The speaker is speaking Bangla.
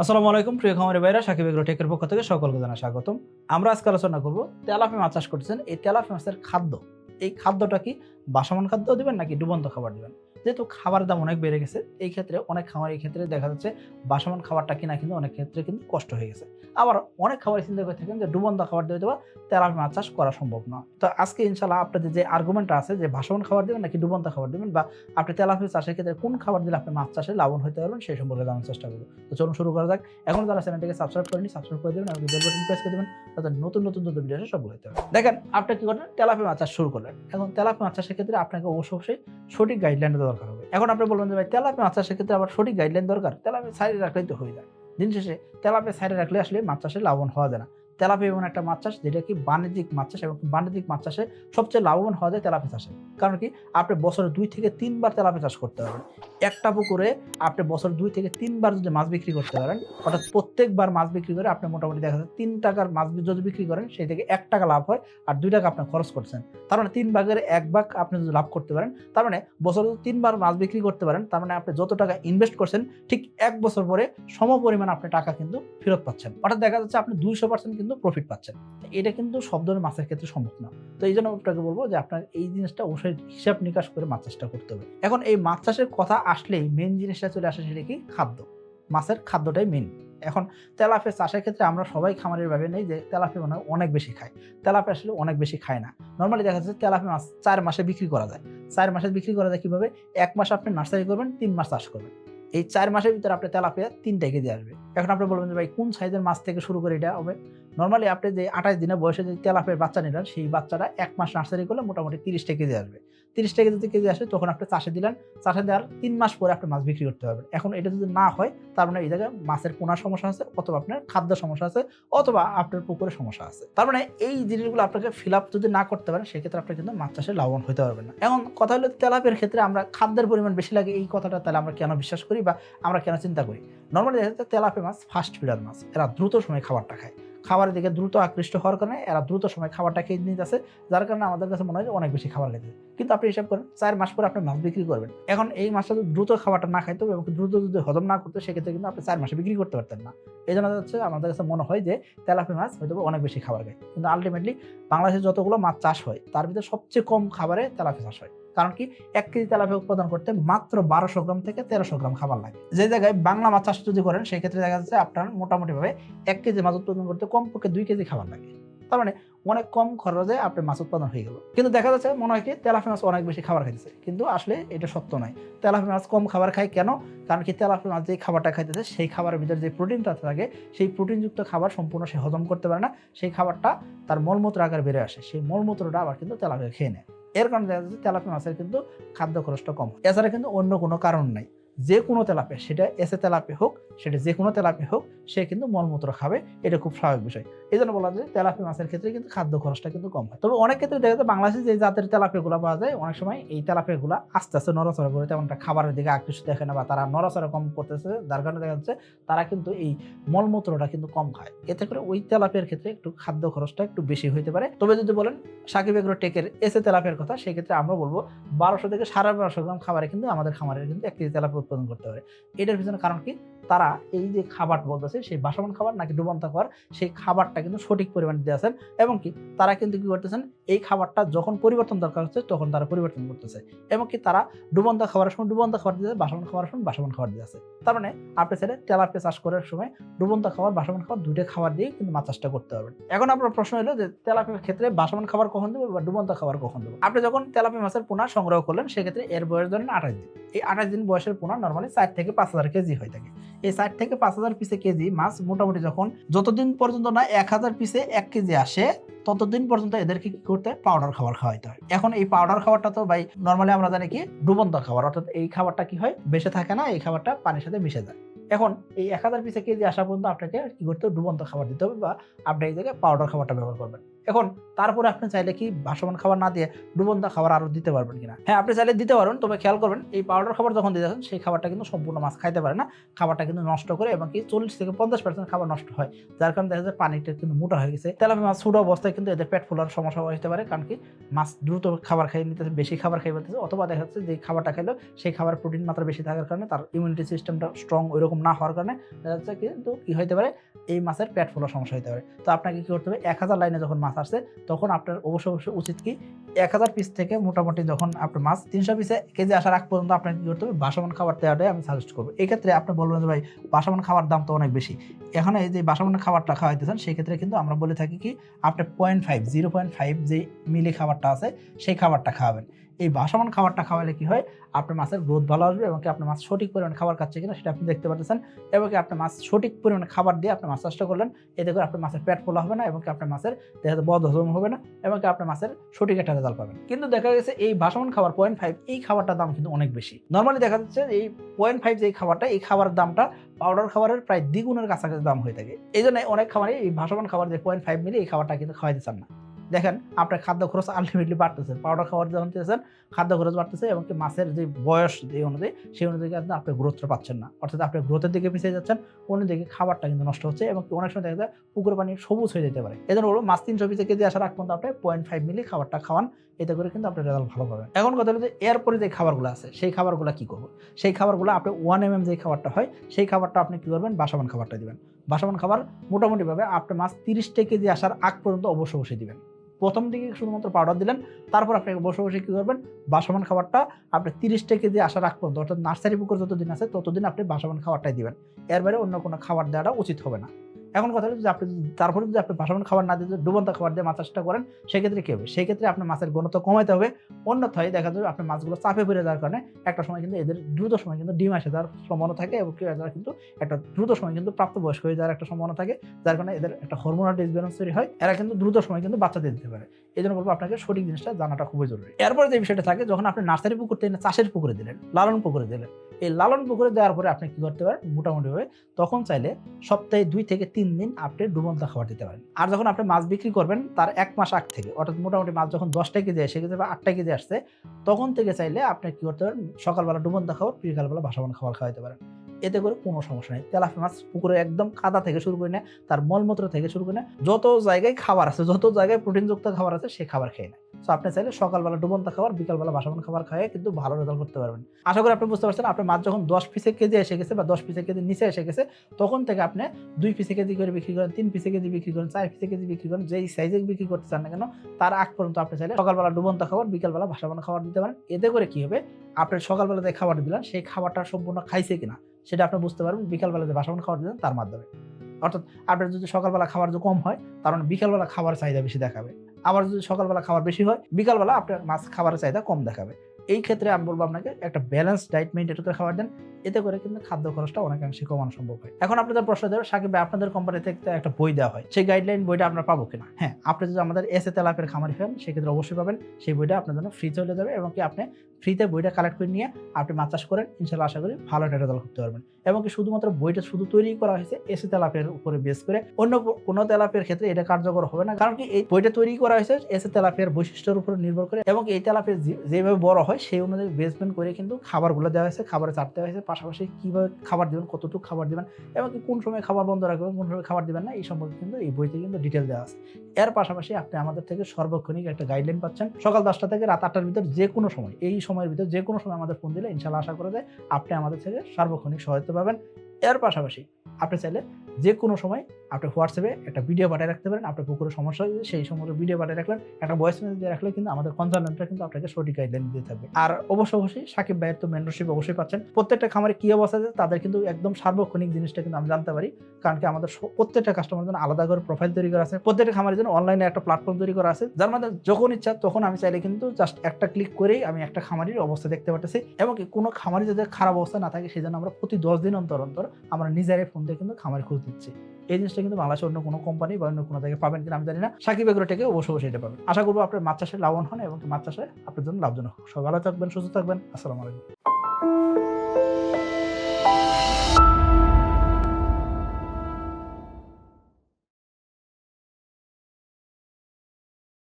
আসসালামু আলাইকুম, প্রিয় খামারি ভাইরা, সাকিব এগ্রো টেকের পক্ষ থেকে সকলকে জানা স্বাগতম। আমরা আজকে আলোচনা করব তেলাপি মাছ চাষ করছেন এই তেলাপি মাছের খাদ্য, এই খাদ্যটা কি বাসমান খাদ্য দিবেন নাকি ডুবন্ত খাবার দিবেন? যেহেতু খাবারের দাম অনেক বেড়ে গেছে, এই ক্ষেত্রে অনেক খাবার এই ক্ষেত্রে দেখা যাচ্ছে বাসমান খাবারটা কিনা কিন্তু অনেক ক্ষেত্রে কিন্তু কষ্ট হয়ে গেছে। আবার অনেক খাবার চিন্তা করে থাকেন যে ডুবন্ত খাবার দিয়ে দেওয়া তেলাপি মাছ চাষ করা সম্ভব না। তো আজকে ইনশাল্লাহ আপনাদের যে আর্গুমেন্টটা আছে যে ভাসমান খাবার দেবেন নাকি ডুবন্ত খাবার দেবেন বা আপনি তেলাপি চাষের ক্ষেত্রে কোন খাবার দিলে আপনি মাছ চাষে লাভবান হতে পারবেন সেই সম্পর্কে জানার চেষ্টা করব। তো চলুন শুরু করা যাক। এখন যারা চ্যানেলটিকে সাবস্ক্রাইব করেনি সাবস্ক্রাইব করে দেবেন এবং বেল বাটন প্রেস করে দেবেন তাদের নতুন নতুন নতুন ভিডিও আসে সবগুলো হতে হবে দেখেন, আপনি কি করলেন? তেলাপি মাছ চাষ শুরু করলেন। এখন তেলাপি মাছ চাষের ক্ষেত্রে আপনাকে অবশ্যই সঠিক গাইডলাইন হবে। এখন আপনি বলবেন যে, ভাই, তেলাপি মাছ চাষের ক্ষেত্রে আবার সঠিক গাইডলাইন দরকার? তেলাপি সাইডে রাখলেই তো হয়ে যায়। দিন শেষে তেলাপি সাইডে রাখলে আসলে মাছ চাষে লাভবান হওয়া যায় না। তেলাপি এমন একটা মাছ চাষ যেটা কি বাণিজ্যিক মাছ চাষ এবং বাণিজ্যিক মাছ চাষে সবচেয়ে লাভবান হওয়া যায় তেলাপি চাষে। কারণ কি? আপনি বছরে দুই থেকে তিনবার তেলাপি চাষ করতে পারবেন। একটা পুকুরে আপনি বছর দুই থেকে তিনবার যদি মাছ বিক্রি করতে পারেন, অর্থাৎ প্রত্যেকবার মাছ বিক্রি করে আপনি মোটামুটি দেখা যাচ্ছে তিন টাকার মাছ যদি বিক্রি করেন, সেই থেকে এক টাকা লাভ হয় আর দুই টাকা আপনি খরচ করছেন। তার মানে তিন ভাগের এক ভাগ আপনি যদি লাভ করতে পারেন, তার মানে বছরে যদি তিনবার মাছ বিক্রি করতে পারেন, তার মানে আপনি যত টাকা ইনভেস্ট করছেন, ঠিক এক বছর পরে সম পরিমাণ আপনি টাকা কিন্তু ফেরত পাচ্ছেন। অর্থাৎ দেখা যাচ্ছে আপনি দুইশো পার্সেন্ট কিন্তু প্রফিট পাচ্ছেন। এটা কিন্তু সব ধরনের মাছের ক্ষেত্রে সম্ভব না। তো এই জন্য আপনাকে বলব যে আপনার এই জিনিসটা অবশ্যই হিসাব নিকাশ করে মাছ চাষটা করতে হবে। এখন এই মাছ চাষের কথা আসলেই মেন জিনিসটা চলে আসে সেটা কি? খাদ্য। মাছের খাদ্যটাই মেন এখন তেলাপে চাষের ক্ষেত্রে আমরা সবাই খামারের ভাবে নেই যে তেলাপি মানে অনেক বেশি খায়। তেলাপি আসলে অনেক বেশি খায় না। নর্মালি দেখা যাচ্ছে তেলাপি মাছ চার মাসে বিক্রি করা যায়। চার মাসে বিক্রি করা যায় কীভাবে? এক মাস আপনি নার্সারি করবেন, তিন মাস চাষ করবেন। এই চার মাসের ভিতরে আপনি তেলাপিয়া তিনটা কেজি আসবে। এখন আপনি বলবেন যে ভাই, কোন সাইজের মাছ থেকে শুরু করে এটা হবে? নর্মালি আপনি যে আঠাশ দিনের বয়সে যে তেলাপের বাচ্চা নিলেন, সেই বাচ্চাটা এক মাস নার্সারি করলে মোটামুটি তিরিশটা কেজি আসবে। তিরিশটা কেজি যদি কেজি আসে, তখন আপনি চাষে দিলেন। চাষে দেওয়ার তিন মাস পরে আপনি মাছ বিক্রি করতে পারবেন। এখন এটা যদি না হয়, তার মানে এই জায়গায় মাছের পোনার সমস্যা আছে, অথবা আপনার খাদ্য সমস্যা আছে, অথবা আপনার পুকুরে সমস্যা আছে। তার মানে এই জিনিসগুলো আপনাকে ফিল আপ যদি না করতে পারেন, সেক্ষেত্রে আপনি কিন্তু মাছ চাষে লাভবান হতে পারবেন না। এখন কথা হলো তেলাপের ক্ষেত্রে আমরা খাদ্যের পরিমাণ বেশি লাগে, এই কথাটা তাহলে আমরা কেন বিশ্বাস করি বা আমরা কেন চিন্তা করি? নর্মালি দেখা যাচ্ছে তেলাপি মাছ ফাস্ট ফিডার মাছ, এরা দ্রুত সময় খাবারটা খায়। খাবারের দিকে দ্রুত আকৃষ্ট হওয়ার কারণে এরা দ্রুত সময় খাবারটা খেয়ে নিতে আছে যার কারণে আমাদের কাছে মনে হয় অনেক বেশি খাবার খেতে কিন্তু আপনি হিসাব করেন, চার মাস পরে আপনি মাছ বিক্রি করবেন। এখন এই মাছটা দ্রুত খাবারটা না খাইতো এবং দ্রুত যদি হজম না করতো সেক্ষেত্রে কিন্তু আপনি চার মাসে বিক্রি করতে পারতেন না। এই জন্য হচ্ছে আমাদের কাছে মনে হয় যে তেলাপি মাছ হয়তো অনেক বেশি খাবার খায়। কিন্তু আলটিমেটলি বাংলাদেশে যতগুলো মাছ চাষ হয়, তার ভিতরে সবচেয়ে কম খাবারে তেলাপি চাষ হয়। কারণ কি? এক কেজি তেলাপিয়া উৎপাদন করতে মাত্র বারোশো গ্রাম থেকে তেরোশো গ্রাম খাবার লাগে। যে জায়গায় বাংলা মাছ চাষ যদি করেন, সেই ক্ষেত্রে দেখা যাচ্ছে আপনার মোটামুটিভাবে এক কেজি মাছ উৎপাদন করতে কমপক্ষে দুই কেজি খাবার লাগে। তার মানে অনেক কম খরচে আপনার মাছ উৎপাদন হয়ে গেল। কিন্তু দেখা যাচ্ছে মনে হয় কি তেলাপি মাছ অনেক বেশি খাবার খাইতেছে। কিন্তু আসলে এটা সত্য নয়। তেলাপি মাছ কম খাবার খায় কেন? কারণ কি তেলাপি মাছ যে খাবারটা খাইতেছে, সেই খাবারের ভিতরে যে প্রোটিনটা থাকে, সেই প্রোটিনযুক্ত খাবার সম্পূর্ণ সে হজম করতে পারে না। সেই খাবারটা তার মলমূত্র আকার বেড়ে আসে। সেই মলমূত্রটা আবার কিন্তু তেলাপিয়া খেয়ে নেয়। এর কারণে দেখা যাচ্ছে তেলাপিয়া মাছের কিন্তু খাদ্য খরচটা কম। এছাড়া কিন্তু অন্য কোনো কারণ নাই। যে কোনো তেলাপে সেটা এসে তেলাপে হোক, সেটা যে কোনো তেলাপে হোক, সে কিন্তু মলমূত্র খাবে। এটা খুব স্বাভাবিক বিষয়। এই জন্য বলা যায় তেলাপি মাছের ক্ষেত্রে কিন্তু খাদ্য খরচটা কিন্তু কম হয়। তবে অনেক ক্ষেত্রে দেখা যায় বাংলাদেশে যে জাতের তেলাপিয়াগুলো পাওয়া যায়, অনেক সময় এই তেলাপিয়াগুলো আস্তে আস্তে নড়াচড়া করে তেমন একটা খাবারের দিকে আকৃষ্ট দেখে না বা তারা নড়াচড়া কম করতেছে। যার কারণে দেখা যাচ্ছে তারা কিন্তু এই মলমূত্রটা কিন্তু কম খায়। এতে করে ওই তেলাপিয়ার ক্ষেত্রে একটু খাদ্য খরচটা একটু বেশি হইতে পারে। তবে যদি বলেন সাকিব এগ্রো টেকের এসে তেলাপের কথা, সেক্ষেত্রে আমরা বলব বারোশো থেকে সাড়ে বারোশো গ্রাম খাবারে কিন্তু আমাদের খামারের কিন্তু একটি কেজি তেলাপিয়া উৎপাদন করতে পারে। এটার পিছনে কারণ কি? তারা এই যে খাবার বলতেছে, সেই বাসমান খাবার নাকি ডুবন্ত খাবার, সেই খাবারটা কিন্তু সঠিক পরিমাণে দিয়ে আছেন। এবং কি? তারা কিন্তু কি করতেছেন? এই খাবারটা যখন পরিবর্তন দরকার হচ্ছে, তখন তারা পরিবর্তন করতেছে। এবং কি? তারা ডুবন্ত খাবারের সময় ডুবন্ত খাবার দিয়েছে বাসমান খাবারের সময় বাসমান খাবার দিয়ে আছে। তার মানে আপনি ছেলে তেলাপিয়া চাষ করার সময় ডুবন্ত খাবার বাসমান খাবার দুইটা খাবার দিয়ে কিন্তু মাছ চাষটা করতে পারবেন। এখন আপনার প্রশ্ন হলো যে তেলাপিয়ার ক্ষেত্রে বাসমান খাবার কখন দেবো বা ডুবন্ত খাবার কখন দেবো? আপনি যখন তেলাপিয়া মাছের পোনা সংগ্রহ করলেন, সেক্ষেত্রে এর বয়স ধরেন আঠাশ দিন। এই আঠাশ দিন বয়সের পোনা নর্মালি চার থেকে পাঁচ হাজার কেজি হয়ে থাকে। এই ষাট থেকে পাঁচ হাজার পিসে কেজি মাছ মোটামুটি যখন যতদিন পর্যন্ত না এক হাজার পিসে এক কেজি আসে, ততদিন পর্যন্ত এদেরকে কি করতে পাউডার খাবার খাওয়াইতে হয়। এখন এই পাউডার খাবারটা তো ভাই নর্মালি আমরা জানি কি? ডুবন্ত খাবার। অর্থাৎ এই খাবারটা কি হয়? বেঁচে থাকে না, এই খাবারটা পানির সাথে মিশে যায়। এখন এই এক হাজার পিসে কেজি আসা পর্যন্ত আপনাকে কি করতে হবে? ডুবন্ত খাবার দিতে হবে বা আপনি এই জায়গায় পাউডার খাবারটা ব্যবহার করবেন। এখন তারপরে আপনি চাইলে কি ভাসমান খাবার না দিয়ে ডুবন্ত খাবার আরও দিতে পারবেন কিনা? হ্যাঁ আপনি চাইলে দিতে পারবেন তবে খেয়াল করবেন, এই পাউডার খাবার যখন দিয়ে দেখেন সেই খাবারটা কিন্তু সম্পূর্ণ মাছ খাইতে পারে না। খাবারটা কিন্তু নষ্ট করে এবং কি চল্লিশ থেকে পঞ্চাশ পার্সেন্ট খাবার নষ্ট হয়, যার কারণে দেখা যায় পানিটা কিন্তু মোটা হয়ে গেছে। তেলাপি মাছ ছোটো অবস্থায় কিন্তু এদের পেট ফোলার সমস্যা হতে পারে, কারণ কি মাছ দ্রুত খাবার খাইয়ে নিতেছে, বেশি খাবার খাই পারতেছে অথবা দেখা যাচ্ছে যে খাবারটা খাইলো সেই খাবার প্রোটিন মাত্রা বেশি থাকার কারণে তার ইমিউনিটি সিস্টেমটা স্ট্রং ওইরকম না হওয়ার কারণে দেখা যাচ্ছে কিন্তু কি হতে পারে, এই মাছের পেট ফোলার সমস্যা হতে পারে। তো আপনাকে কী করতে হবে, এক হাজার লাইনে যখন মাছ আসছে তখন আপনার অবশ্য অবশ্যই উচিত কি, এক হাজার পিস থেকে মোটামুটি যখন আপনার মাছ তিনশো পিসে কেজি আসার আগ পর্যন্ত আপনাকে কি করতে হবে? বাসমান খাবার দেওয়াটাই আমি সাজেস্ট করব। এক্ষেত্রে আপনি বলবেন যে, ভাই বাসমান খাবার দাম তো অনেক বেশি। এখানে এই যে বাসমান খাবারটা খাওয়াইতেছেন সেই ক্ষেত্রে কিন্তু আমরা বলে থাকি কি, আপনি point five zero point five যে মিলি খাবারটা আছে, সেই খাবারটা খাওয়াবেন। এই বাসমান খাবারটা খাওয়ালে কি হয়? আপনার মাছের গ্রোথ ভালো আসবে এবং কি আপনার মাছ সঠিক পরিমাণে খাবার খাচ্ছে কিনা সেটা আপনি দেখতে পাচ্ছেন এবং কি আপনার মাছ সঠিক পরিমাণে খাবার দিয়ে আপনার মাছ চাষটা করলেন, এতে করে আপনার মাছের পেট ফোলা হবে না এবং কি আপনার মাছের দেখা যাচ্ছে বদ হজম হবে না এবং কি আপনার মাছের সঠিক একটা রেজাল্ট পাবেন। কিন্তু দেখা গেছে এই বাসমান খাবার পয়েন্ট ফাইভ এই খাবারটার দাম কিন্তু অনেক বেশি। নর্মালি দেখা যাচ্ছে এই পয়েন্ট ফাইভ যে খাবারটা, এই খাবারের দামটা পাউডার খাবারের প্রায় দ্বিগুণের কাছাকাছি দাম হয়ে থাকে। এই জন্য অনেক খাবারই এই ভাসমান খাবার যে পয়েন্ট ফাইভ মিলি এই খাবারটা কিন্তু খাওয়াইতে চান না। দেখেন, আপনার খাদ্য খরচ আলটিমেটলি বাড়তেছে। পাউডার খাবার যখন দিতেছেন খাদ্য খরচ বাড়তেছে এবং মাছের যে বয়স যে অনুযায়ী, সেই অনুযায়ী কিন্তু আপনি গ্রোথটা পাচ্ছেন না। অর্থাৎ আপনি গ্রোথের দিকে পিছিয়ে যাচ্ছেন, অন্যদিকে খাবারটা কিন্তু নষ্ট হচ্ছে এবং অনেক সময় দেখা যায় পুকুর পানি সবুজ হয়ে যেতে পারে। এজন্য বলব, মাছ তিনশো পিসে কেজি আসার আগ পর্যন্ত আপনি পয়েন্ট ফাইভ মিলি খাবারটা খাওয়ান, এতে করে কিন্তু আপনার রেজাল্ট ভালো পাবেন। এখন কথা হলো যে, এরপরে যে খাবারগুলো আছে, সেই খাবারগুলো কি করব? সেই খাবারগুলো আপনি ওয়ান এম এম যে খাবারটা হয়, সেই খাবারটা আপনি কি করবেন? বাসাবান খাবারটা দিবেন। বাসাবান খাবার মোটামুটিভাবে আপনি মাছ তিরিশটা কেজি আসার আগ পর্যন্ত অবশ্যই বসে দিবেন। প্রথম দিকে শুধুমাত্র পাউডার দিলেন, তারপর আপনি বসে বসে কী করবেন? বাসমান খাবারটা আপনি তিরিশটা কেজি আসা রাখ পর্যন্ত অর্থাৎ নার্সারি পুকুর যতদিন আছে, ততদিন আপনি বাসমান খাবারটাই দিবেন। এর বাইরে অন্য কোনো খাবার দেওয়াটা উচিত হবে না। এখন কথা হলো যে আপনি তারপরে যদি আপনি বাসমান খাবার না দিয়ে ডুবন্ত খাবার দিয়ে মাছ চাষটা করেন, সেক্ষেত্রে কী হবে? সেই ক্ষেত্রে আপনার মাছের ঘনত্ব কমাইতে হবে। অন্যথায় দেখা যাবে আপনার মাছগুলো চাপে পড়ে যাওয়ার কারণে একটা সময় কিন্তু এদের দ্রুত সময় কিন্তু ডিম আসে যাওয়ার সম্ভাবনা থাকে এবং কেউ এরা কিন্তু একটা দ্রুত সময় কিন্তু প্রাপ্তবয়স্ক হয়ে যাওয়ার একটা সম্ভাবনা থাকে, যার কারণে এদের একটা হরমোনাল ডিসব্যালেন্স তৈরি হয়। এরা কিন্তু দ্রুত সময় কিন্তু বাচ্চা দিয়ে দিতে পারে। এই জন্য বলব আপনাকে সঠিক জিনিসটা জানাটা খুবই জরুরি। এরপরে যে বিষয়টা থাকে, যখন আপনি নার্সারি পুকুর থেকে চাষের পুকুরে দিলেন, লালন পুকুরে দিলেন এই লালন পুকুরে দেওয়ার পরে আপনি কি করতে পারেন? মোটামুটি মোটামুটিভাবে তখন চাইলে সপ্তাহে দুই থেকে তিন দিন আপনি ডুবন্ত খাবার দিতে পারেন। আর যখন আপনি মাছ বিক্রি করবেন, তার এক মাস আগ থেকে, অর্থাৎ মোটামুটি মাছ যখন দশটা কেজি আসে গেছে বা আটটা কেজি আসছে, তখন থেকে চাইলে আপনি কি করতে পারেন? সকালবেলা ডুবন্ত খাবার, বিকালবেলা ভাসাবান খাবার খাওয়াতে পারেন। এতে করে কোনো সমস্যা নেই। তেলাপি মাছ পুকুরে একদম কাদা থেকে শুরু করে নেয়, তার মলমূত্র থেকে শুরু করে নেয়। যত জায়গায় খাবার আছে, যত জায়গায় প্রোটিনযুক্ত খাবার আছে, সে খাবার খেয়ে নেয়। সো আপনি চাইলে সকালবেলা ডুবন্ত খাবার, বিকালবেলা ভাসাবান খাবার খাইয়ে কিন্তু ভালো রেজাল্ট করতে পারবেন। আশা করি আপনি বুঝতে পারছেন আপনার মাছ যখন দশ পিসে কেজি এসে গেছে বা দশ পিসে কেজি নিচে এসে গেছে, তখন থেকে আপনি দুই পিসে কেজি করে বিক্রি করেন, তিন পিসে কেজি বিক্রি করেন, চার পিসে কেজি বিক্রি করেন, যেই সাইজে বিক্রি করতে চান না কেন, তার আগ পর্যন্ত আপনি চাইলে সকালবেলা ডুবন্ত খাবার, বিকালবেলা ভাসাবান খাবার দিতে পারেন। এতে করে কি হবে, আপনি সকালবেলা যে খাবার দিলেন, সেই খাবারটা সম্পূর্ণ খাইছে কিনা সেটা আপনি বুঝতে পারবেন, বিকালবেলা যে বাসন খাবার দিলেন তার মাধ্যমে। অর্থাৎ আপনার যদি সকালবেলা খাবার যদি কম হয়, তার মানে বিকালবেলা খাবার চাহিদা বেশি দেখাবে। আবার যদি সকালবেলা খাবার বেশি হয়, বিকালবেলা আপনার মাছ খাবারের চাহিদা কম দেখাবে। এই ক্ষেত্রে আমি বলব আপনাকে, একটা ব্যালেন্স ডায়েট মেনটেন করে খাবার দেন, এতে করে কিন্তু খাদ্য খরচটা অনেকাংশে কমানো সম্ভব হয়। এখন আপনাদের প্রশ্ন দেবে, সাকিব ভাই, আপনাদের কোম্পানি থেকে একটা বই দেওয়া হয়, সেই গাইডলাইন বইটা আপনারা পাবো কিনা? হ্যাঁ আপনি যদি আমাদের এসে তেলাপের খামারি হন, সেক্ষেত্রে অবশ্যই পাবেন, সেই বইটা আপনার জন্য ফ্রি চলে যাবে এবং কি আপনি ফ্রিতে বইটা কালেক্ট করে নিয়ে আপনি মাছ চাষ করেন ইনশাল্লাহ আশা করি ভালো একটা রেজাল্ট করতে পারবেন এবং কি শুধুমাত্র বইটা শুধু তৈরি করা হয়েছে এসে তেলাপের উপরে বেস করে, অন্য কোনো তেলাপের ক্ষেত্রে এটা কার্যকর হবে না, কারণ কি এই বইটা তৈরি করা হয়েছে এসে তেলাপের বৈশিষ্ট্যের উপর নির্ভর করে এবং এই তেলাপের যেভাবে বড় হয় সেই অনুযায়ী বেসমেন্ট করে কিন্তু খাবারগুলো দেওয়া হয়েছে, খাবারে চাপ দেওয়া হয়েছে। পাশাপাশি কীভাবে খাবার দেবেন, কতটুকু খাবার দেবেন এবং কোন সময় খাবার বন্ধ রাখবেন, কোন সময় খাবার দেবেন না, এই সম্পর্কে কিন্তু এই বইতে কিন্তু ডিটেল দেওয়া আছে। এর পাশাপাশি আপনি আমাদের থেকে সর্বক্ষণিক একটা গাইডলাইন পাচ্ছেন। সকাল দশটা থেকে রাত আটটার ভিতর যে কোনো সময়, এই সময়ের ভিতর যে কোনো সময় আমাদের ফোন দিলে ইনশাল্লাহ আশা করা যায় আপনি আমাদের থেকে সার্বক্ষণিক সহায়তা পাবেন। এর পাশাপাশি আপনি চাইলে যে কোনো সময় আপনি হোয়াটসঅ্যাপে একটা ভিডিও পাঠিয়ে রাখতে পারেন, আপনার পুকুরের সমস্যা হয়েছে সেই সময় ভিডিও পাঠিয়ে রাখলেন, একটা ভয়েস মেসেজ দিয়ে রাখলে কিন্তু আমাদের কনসালটেন্টরা কিন্তু আপনাকে সঠিক গাইডলাইন দিয়ে থাকবে আর অবশ্য অবশ্যই সাকিব ভাইয়ের তো মেন্টরশিপ অবশ্যই পাচ্ছেন। প্রত্যেকটা খামারে কী অবস্থা আছে তাদের কিন্তু একদম সার্বক্ষণিক জিনিসটা কিন্তু আমি জানতে পারি, কারণ কি আমাদের প্রত্যেকটা কাস্টমার জন্য আলাদা করে প্রোফাইল তৈরি করা আছে। প্রত্যেকটা খামারের জন্য অনলাইনে একটা প্ল্যাটফর্ম তৈরি করা আছে, যার মধ্যে যখন ইচ্ছা তখন আমি চাইলে কিন্তু জাস্ট একটা ক্লিক করেই আমি একটা খামারির অবস্থা দেখতে পারতেছি। এবং কোনো খামারি যদি খারাপ অবস্থা না থাকে সেই জন্য আমরা প্রতি দশ দিন অন্তর অন্তর আমরা নিজেরাই ফোন দিয়ে কিন্তু খামারি খোঁজ দিচ্ছি। এই জিনিসটা কিন্তু বাংলাদেশের অন্য কোনো কোম্পানি বা অন্য কোনো জায়গায় পাবেন কিনা আমি জানি না। সাকিব এগুলো থেকে অবশ্যই এটা পাবেন। আশা করব আপনার মাছ চাষে লাভবান হন এবং মাছ চাষে আপনার জন্য লাভজনক। ভালো থাকবেন, সুস্থ থাকবেন। আসসালামু আলাইকুম।